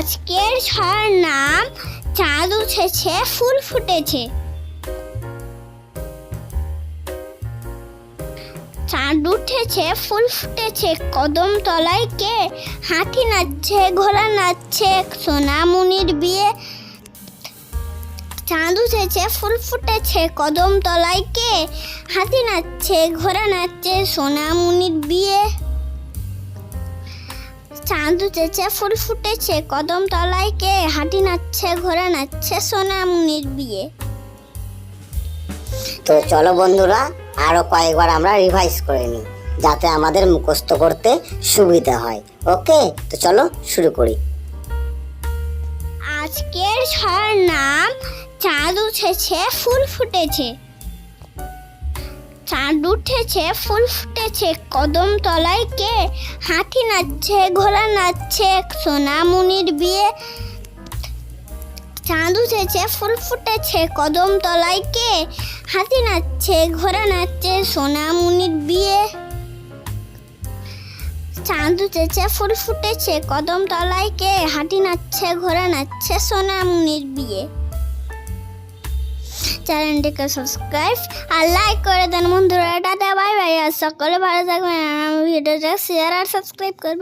আজকের ছড়ার নাম চাঁদ উঠেছে, ফুল ফুটেছে। চাঁদ উঠেছে, ফুল ফুটেছে, কদম তলায় কে? হাতি নাচছে, ঘোড়া নাচছে সোনামুনির বিয়ে। চাঁদ উঠেছে, ফুল ফুটেছে, কদম তলায় কে? হাতি নাচছে, ঘোড়া নাচছে সোনামুনির বিয়ে। চাঁদ উঠেছে ফুল ফুটেছে কদম তলায় কে হাঁটি নাচছে ঘোরা নাচছে সোনামুনির বিয়ে। তো চলো বন্ধুরা আরও কয়েকবার আমরা রিভাইজ করে নিই যাতে আমাদের মুখস্থ করতে সুবিধা হয়। ওকে? তো চলো শুরু করি। আজকের ছড়ার নাম চাঁদ উঠেছে ফুল ফুটেছে। চাঁদ উঠেছে, ফুল ফুটেছে, কদম তলায় কে? হাতি নাচছে, ঘোড়া নাচছে সোনামুনির বিয়ে। চাঁদ উঠেছে, ফুল ফুটেছে, কদম তলায় কে? হাতি নাচছে, ঘোড়া নাচছে সোনামুনির বিয়ে। চাঁদ উঠেছে, ফুল ফুটেছে, কদম তলায় কে? হাঁটি নাচছে, ঘোড়া নাচছে সোনামুনির বিয়ে। চ্যানেলটিকে সাবস্ক্রাইব আর লাইক করে দেন। বন্ধুরা, টাটা বাই বাই আর সকলে ভালো থাকবেন। ভিডিওটা শেয়ার আর সাবস্ক্রাইব করবেন।